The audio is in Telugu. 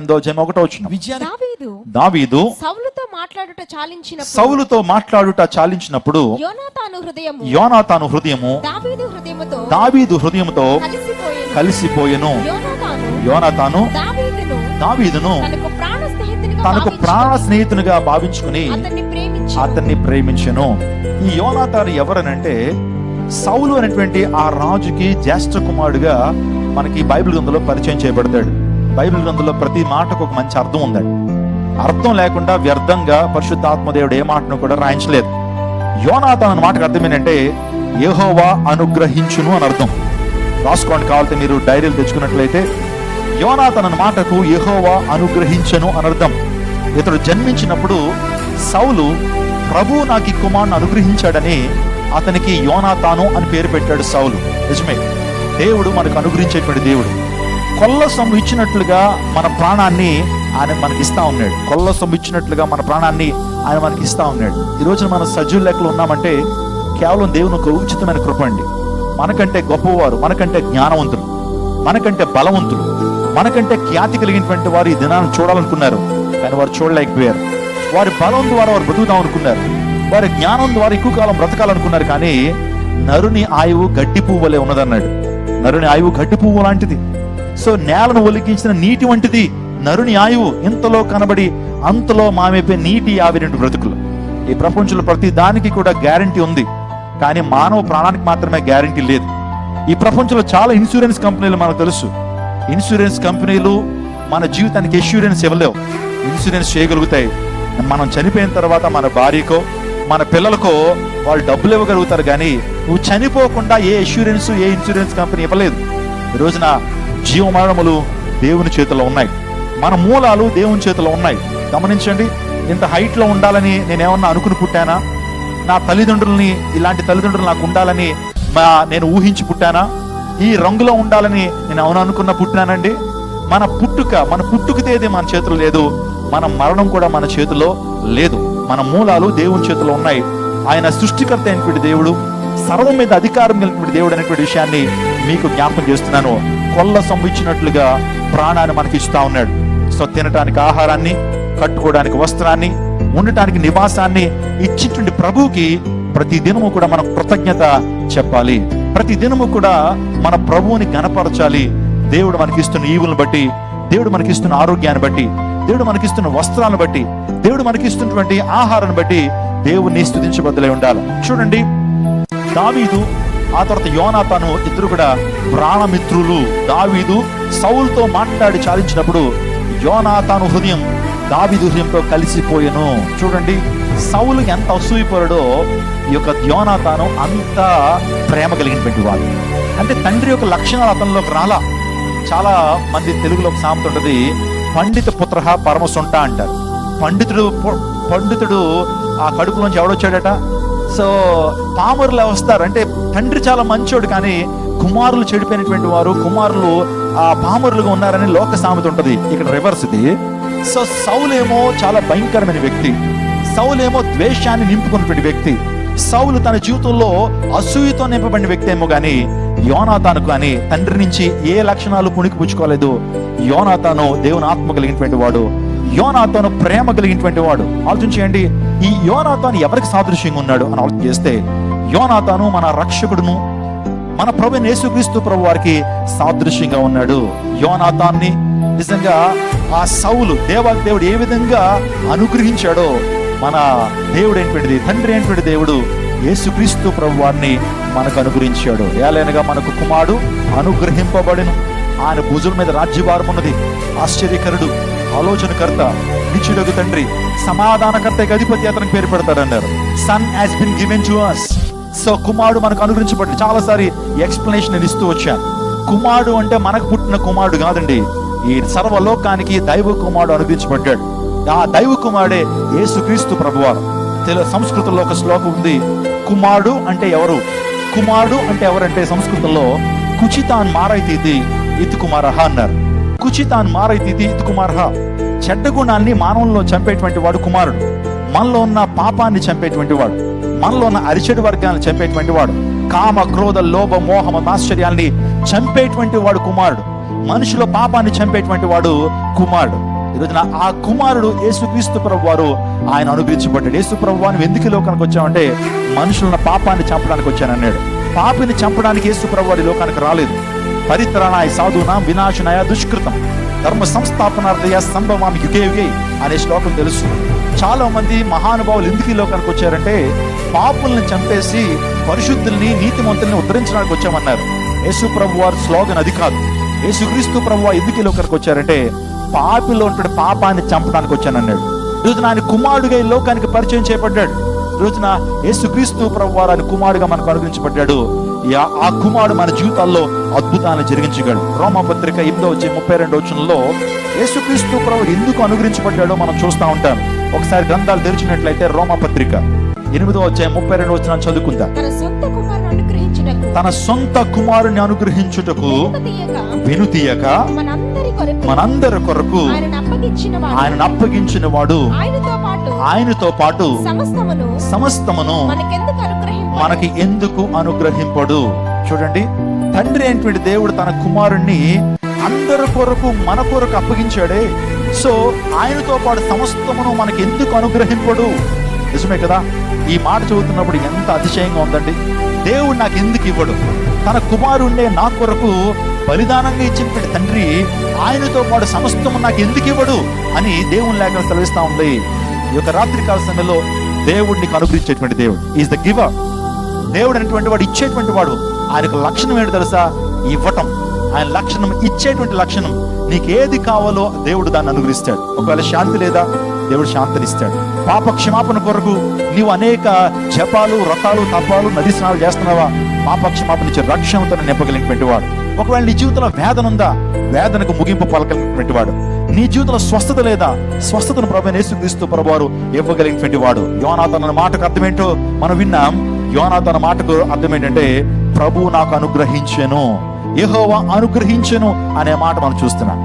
ఎనిమిదో అధ్యాయం ఒకటో వచ్చిన విజయాన్ని దావీదు దావీదు సౌలుతో మాట్లాడుట చాలించినప్పుడు సౌలుతో మాట్లాడుట చాలించినప్పుడు యోనాతాను హృదయము యోనాతాను హృదయము దావీదు హృదయముతో దావీదు హృదయముతో కలిసిపోయెను. కలిసిపోయెను. యోనాతాను యోనాతాను దావీదును దావీదును తనకు ప్రాణ స్నేహితునిగా భావించుకొని అతన్ని ప్రేమించెను. ఈ యోనాతాను ఎవరనంటే సౌలు అనేటువంటి ఆ రాజుకి జ్యేష్ఠ కుమారుడుగా మనకి బైబిల్ గ్రంథంలో పరిచయం చేయబడతాడు. బైబిల్ గ్రంథంలో ప్రతి మాటకు ఒక మంచి అర్థం ఉందండి అర్థం లేకుండా వ్యర్థంగా పరిశుద్ధాత్మదేవుడు ఏ మాటను కూడా రాయించలేదు. యోనాతాన్ అన్న మాటకు అర్థం ఏంటంటే యహోవా అనుగ్రహించును అని అర్థం. రాసుకోండి కావాలంటే మీరు డైరీలు తెచ్చుకున్నట్లయితే యోనాథన్ అన్న మాటకు యహోవా అనుగ్రహించను అని అర్థం. ఇతడు జన్మించినప్పుడు సౌలు ప్రభు నాకు ఈ కుమారుని అనుగ్రహించాడని అతనికి యోనాతాను అని పేరు పెట్టాడు సౌలు. నిజమే. దేవుడు మనకు అనుగ్రహించేటువంటి దేవుడు. కొల్ల సొమ్ము ఇచ్చినట్లుగా మన ప్రాణాన్ని ఆయన మనకి ఇస్తా ఉన్నాడు. కొల్ల సొమ్ము ఇచ్చినట్లుగా మన ప్రాణాన్ని ఆయన మనకి ఇస్తా ఉన్నాడు. ఈ రోజున మనం సజీవ లెక్కలు ఉన్నామంటే కేవలం దేవుని ఒక ఉచితమైన కృప అండి. మనకంటే గొప్పవారు మనకంటే జ్ఞానవంతులు మనకంటే బలవంతులు మనకంటే ఖ్యాతి కలిగినటువంటి వారు ఈ దినాన్ని చూడాలనుకున్నారు. కానీ వారు చూడలేకపోయారు. వారి బలం ద్వారా వారు బ్రతుకుదాం అనుకున్నారు. వారి జ్ఞానం ద్వారా ఎక్కువ కాలం బ్రతకాలనుకున్నారు కానీ నరుని ఆయువు గడ్డి పువ్వు వలె ఉన్నదన్నాడు. నరుని ఆయువు గడ్డి పువ్వు లాంటిది. సో నేలను ఒలికించిన నీటి వంటిది నరుని ఆయువు. ఇంతలో కనబడి అంతలో మామైపోయి నీటి ఆవిరింటి బ్రతుకులు. ఈ ప్రపంచంలో ప్రతి దానికి కూడా గ్యారంటీ ఉంది. కానీ మానవ ప్రాణానికి మాత్రమే గ్యారంటీ లేదు. ఈ ప్రపంచంలో చాలా ఇన్సూరెన్స్ కంపెనీలు మనకు తెలుసు. ఇన్సూరెన్స్ కంపెనీలు మన జీవితానికి ఇన్సూరెన్స్ ఇవ్వలేవు. ఇన్సూరెన్స్ చేయగలుగుతాయి. మనం చనిపోయిన తర్వాత మన భార్యకో మన పిల్లలకో వాళ్ళు డబ్బులు ఇవ్వగలుగుతారు కానీ నువ్వు చనిపోకుండా ఏ ఇన్సూరెన్స్ ఏ ఇన్సూరెన్స్ కంపెనీ ఇవ్వలేదు. ఈ రోజున జీవమరణములు దేవుని చేతిలో ఉన్నాయి. మన మూలాలు దేవుని చేతిలో ఉన్నాయి. గమనించండి ఇంత హైట్లో ఉండాలని నేనేమన్నా అనుకుని పుట్టానా? నా తల్లిదండ్రుల్ని ఇలాంటి తల్లిదండ్రులు నాకు ఉండాలని మా నేను ఊహించి పుట్టానా? ఈ రంగులో ఉండాలని నేను అవును అనుకున్న పుట్టినానండి? మన పుట్టుక మన పుట్టుక తేదీ మన చేతిలో లేదు. మన మరణం కూడా మన చేతిలో లేదు. మన మూలాలు దేవుని చేతిలో ఉన్నాయి. ఆయన సృష్టికర్త అయినటువంటి దేవుడు సర్వం మీద అధికారం కలిగినటువంటి దేవుడు అనేటువంటి విషయాన్ని మీకు జ్ఞాపకం చేస్తున్నాను. కొల్ల సంభించినట్లుగా ప్రాణాన్ని మనకి ఇస్తా ఉన్నాడు. సో తినటానికి ఆహారాన్ని కట్టుకోవడానికి వస్త్రాన్ని ఉండటానికి నివాసాన్ని ఇచ్చినటువంటి ప్రభువుకి ప్రతి దినము కూడా మనం కృతజ్ఞత చెప్పాలి. ప్రతి దినము కూడా మన ప్రభువుని గనపరచాలి దేవుడు మనకిస్తున్న ఈవులను బట్టి దేవుడు మనకిస్తున్న ఆరోగ్యాన్ని బట్టి దేవుడు మనకిస్తున్న వస్త్రాలను బట్టి దేవుడు మనకిస్తున్నటువంటి ఆహారాన్ని బట్టి దేవుణ్ణి స్థుతించబద్దలై ఉండాలి. చూడండి దావీదు ఆ తర్వాత యోనాతను ఇద్దరు కూడా ప్రాణమిత్రులు. దావీదు సౌల్తో మాట్లాడి చాలించినప్పుడు యోనాతాను హృదయం దావీదు హృదయంతో కలిసిపోయాను. చూడండి సౌలు ఎంత అసూయపరుడో ఈ యొక్క యోనాతాను అంత ప్రేమ కలిగినటువంటి వాడు. అంటే తండ్రి యొక్క లక్షణాలు అతనిలోకి రాలా. చాలా మంది తెలుగులో ఒక సామెత ఉంటుంది పండిత పుత్ర పరమసొంట అంటారు. పండితుడు పండితుడు ఆ కడుపులోంచి ఎవడొచ్చాడట? సో పామరులు వస్తారు? అంటే తండ్రి చాలా మంచోడు కానీ కుమారులు చెడిపోయినటువంటి వారు కుమారులు ఆ పామరులుగా ఉన్నారని లోక సామెత ఉంటది. ఇక్కడ రివర్స్ ఇది. సో సౌలేమో చాలా భయంకరమైన వ్యక్తి. సౌలేమో ద్వేషాన్ని నింపుకున్నటువంటి వ్యక్తి. సౌలు తన జీవితంలో అసూయతో నింపబడిన వ్యక్తి ఏమో కానీ యోనాతాను కానీ తండ్రి నుంచి ఏ లక్షణాలు పుణికి పుచ్చుకోలేదు యోనాతాను దేవుని ఆత్మ కలిగినటువంటి వాడు. యోనాతాను ప్రేమ కలిగినటువంటి వాడు. ఆలోచన చేయండి ఈ యోనాతాను ఎవరికి సాదృశ్యంగా ఉన్నాడు అని ఆలోచన చేస్తే యోనాతాను మన రక్షకుడును మన ప్రభు యేసుక్రీస్తు ప్రభు వారికి సాదృశ్యంగా ఉన్నాడు. యోనాతాన్ని నిజంగా ఆ సౌలు దేవా దేవుడు ఏ విధంగా అనుగ్రహించాడో మన దేవుడు ఏంటిది తండ్రి ఏంటి దేవుడు యేసుక్రీస్తు ప్రభు వారిని మనకు అనుగ్రహించాడు. ఏలైనగా మనకు కుమారుడు అనుగ్రహింపబడిను. ఆయన భుజుల మీద రాజ్యభారం ఉన్నది ఆశ్చర్యకరుడు ఆలోచనకర్త నిత్యుడగు తండ్రి సమాధానకర్త అధిపతి అతనికి పేరు పెడతాడన్నారు. Son has been given to us so కుమారుడు మనకు అనుగ్రహించబడి చాలాసారి ఎక్స్ప్లెనేషన్ నేను ఇస్తూ వచ్చాను. కుమారుడు అంటే మనకు పుట్టిన కుమారుడు కాదండి. ఈ సర్వలోకానికి దైవ కుమారుడు అనుగ్రహించబడ్డాడు. ఆ దైవ కుమారుడే యేసుక్రీస్తు ప్రభువారు. తెలు సంస్కృతంలో ఒక శ్లోకం ఉంది. కుమారుడు అంటే ఎవరు? కుమారుడు అంటే ఎవరంటే సంస్కృతంలో కుచితాన్ మారైతీతి ఇత్ కుమారహ అన్నారు. కుచితాన్ మారైతీతి ఇత్ కుమారహ చెడ్డ గుణాన్ని మానవుల్లో చంపేటువంటి వాడు కుమారుడు. మనలో ఉన్న పాపాన్ని చంపేటువంటి వాడు. మనలో ఉన్న అరిచెడు వర్గాన్ని చంపేటువంటి వాడు. కామ క్రోధ లోభ మోహమ ఆశ్చర్యాల్ని చంపేటువంటి వాడు కుమారుడు. మనుషుల పాపాన్ని చంపేటువంటి వాడు కుమారుడు. ఈరోజున ఆ కుమారుడు యేసుక్రీస్తు ప్రభు వారు ఆయన అనుగ్రహించబడ్డాడు. యేసు ప్రభు వారు ఎందుకు లోకానికి వచ్చామంటే మనుషులను పాపాన్ని చంపడానికి వచ్చానన్నాడు పాపిని చంపడానికి యేసు ప్రభు వారి లోకానికి రాలేదు. పరిత్రాణాయ సాధునా వినాశనాయ దుష్కృతం. ధర్మ సంస్థాపనార్థయ సంభవామి యుగే యుగే అనే శ్లోకం తెలుసు. చాలా మంది మహానుభావులు ఎందుకు ఈ లోకానికి వచ్చారంటే పాపుల్ని చంపేసి పరిశుద్ధుల్ని నీతిమంతుల్ని ఉద్ధరించడానికి వచ్చామన్నారు. యేసు ప్రభు వారి స్లోగన్ అది కాదు. యేసుక్రీస్తు ప్రభు ఎందుకు ఈ లోకానికి వచ్చారంటే పాపిలో ఉంటున్న పాపాన్ని చంపడానికి వచ్చానన్నాడు. ఈ రోజున ఆయన కుమారుడుగా ఈ లోకానికి పరిచయం చేయబడ్డాడు. రోజున యేసుక్రీస్తు ప్రభు వారు ఆయన కుమారుడుగా మనకు అనుగ్రహించబడ్డాడు. ఆ- కుమారుడు మన జీవితాల్లో అద్భుతాలను జరిగించగలడు. రోమపత్రిక ఎనిమిదో వచ్చే ముప్పై రెండు వచనంలో యేసుక్రీస్తు ప్రభు ఎందుకు అనుగ్రహించబడ్డాడో మనం చూస్తూ ఉంటాం. ఒకసారి గ్రంథాలు తెరిచినట్లయితే రోమపత్రిక ఎనిమిదో వచ్చే ముప్పై రెండు వచ్చిన చదువుకుందాం. తన సొంత కుమారుని అనుగ్రహించుటకు వెనుతీయక మనందరి కొరకు ఆయనను అప్పగించిన వాడు ఆయనతో పాటు సమస్తమును సమస్తమును మనకెందుకు అనుగ్రహింప మనకి ఎందుకు అనుగ్రహింపడు? చూడండి. తండ్రి అయినటువంటి దేవుడు తన కుమారుణ్ణి అందరి కొరకు మన కొరకు అప్పగించాడే. సో ఆయనతో పాటు సమస్తమును మనకి ఎందుకు అనుగ్రహింపడు? నిజమే కదా? ఈ మాట చదువుతున్నప్పుడు ఎంత అతిశయంగా ఉందండి. దేవుడు నాకు ఎందుకు ఇవ్వడు? తన కుమారుణ్ణే నా కొరకు బలిదానంగా ఇచ్చినటువంటి తండ్రి ఆయనతో పాటు సమస్తము నాకు ఎందుకు ఇవ్వడు? అని దేవుని లేఖ సెలవిస్తా ఉంది. ఈ యొక్క రాత్రి కాల సమయంలో దేవుడిని అనుగ్రహించేటువంటి దేవుడు. ఈజ్ ద గివర్ దేవుడు అనేటువంటి వాడు ఇచ్చేటువంటి వాడు. ఆయనకు లక్షణం ఏంటి తెలుసా? ఇవ్వటం. ఆయన లక్షణం ఇచ్చేటువంటి లక్షణం. నీకు ఏది కావాలో దేవుడు దాన్ని అనుగ్రహిస్తాడు. ఒకవేళ శాంతి లేదా దేవుడు శాంతినిస్తాడు. పాప క్షమాపణ కొరకు నీవు అనేక జపాలు వ్రతాలు తపాలు నది స్నానాలు చేస్తున్నావా? పాప క్షమాపణ ఇచ్చే రక్షణతో నింపగలిగినటువంటి వాడు. ఒకవేళ నీ జీవితంలో వేదన ఉందా? వేదనకు ముగింపు పలకలిగినటువంటి వాడు. నీ జీవితంలో స్వస్థత లేదా? స్వస్థతను ప్రభు యేసుక్రీస్తు ప్రభువారు ఇవ్వగలిగినటువంటి వాడు. యోనాథన్ మాటకు అర్థం ఏంటో మనం విన్నాం. యోనాథన్ మాటకు అర్థం ఏంటంటే ప్రభువు నాకు అనుగ్రహించెను యహోవా అనుగ్రహించెను అనే మాట మనం చూస్తున్నాం.